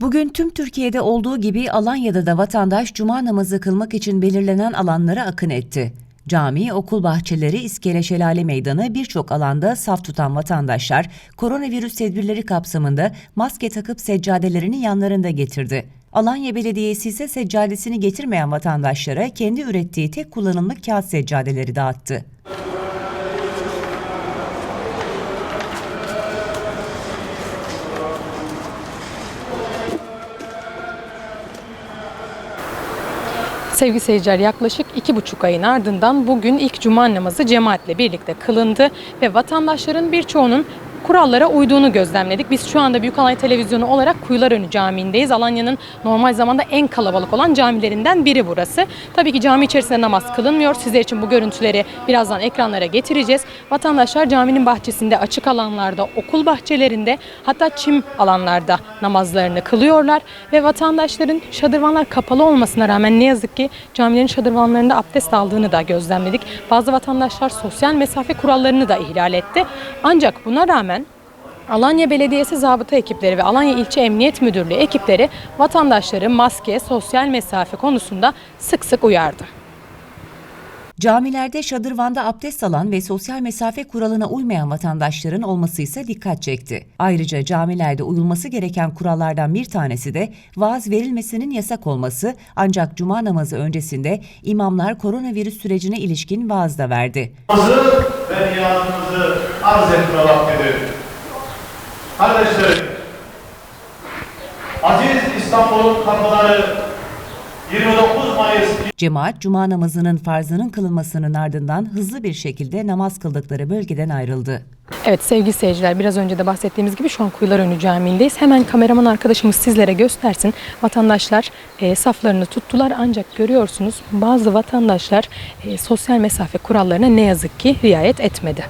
Bugün tüm Türkiye'de olduğu gibi Alanya'da da vatandaş cuma namazı kılmak için belirlenen alanlara akın etti. Cami, okul bahçeleri, İskele Şelale Meydanı birçok alanda saf tutan vatandaşlar koronavirüs tedbirleri kapsamında maske takıp seccadelerini yanlarında getirdi. Alanya Belediyesi ise seccadesini getirmeyen vatandaşlara kendi ürettiği tek kullanımlık kağıt seccadeleri dağıttı. Sevgili seyirciler yaklaşık iki buçuk ayın ardından bugün ilk cuma namazı cemaatle birlikte kılındı ve vatandaşların birçoğunun kurallara uyduğunu gözlemledik. Biz şu anda Büyükalanya Televizyonu olarak Kuyularönü Camii'ndeyiz. Alanya'nın normal zamanda en kalabalık olan camilerinden biri burası. Tabii ki cami içerisinde namaz kılınmıyor. Sizler için bu görüntüleri birazdan ekranlara getireceğiz. Vatandaşlar caminin bahçesinde, açık alanlarda, okul bahçelerinde hatta çim alanlarda namazlarını kılıyorlar ve vatandaşların şadırvanlar kapalı olmasına rağmen ne yazık ki camilerin şadırvanlarında abdest aldığını da gözlemledik. Bazı vatandaşlar sosyal mesafe kurallarını da ihlal etti. Ancak buna rağmen Alanya Belediyesi zabıta ekipleri ve Alanya İlçe Emniyet Müdürlüğü ekipleri vatandaşları maske, sosyal mesafe konusunda sık sık uyardı. Camilerde şadırvanda abdest alan ve sosyal mesafe kuralına uymayan vatandaşların olması ise dikkat çekti. Ayrıca camilerde uyulması gereken kurallardan bir tanesi de vaaz verilmesinin yasak olması ancak cuma namazı öncesinde imamlar koronavirüs sürecine ilişkin vaaz da verdi. Namazı ve niyazımızı arz etme vaktidir. Kardeşlerim, Aziz İstanbul'un kapıları 29 Mayıs Cemaat cuma namazının farzının kılınmasının ardından hızlı bir şekilde namaz kıldıkları bölgeden ayrıldı. Evet sevgili seyirciler biraz önce de bahsettiğimiz gibi şu an Kuyularönü Camii'ndeyiz. Hemen kameraman arkadaşımız sizlere göstersin. Vatandaşlar e, saflarını tuttular ancak görüyorsunuz bazı vatandaşlar e, sosyal mesafe kurallarına ne yazık ki riayet etmedi.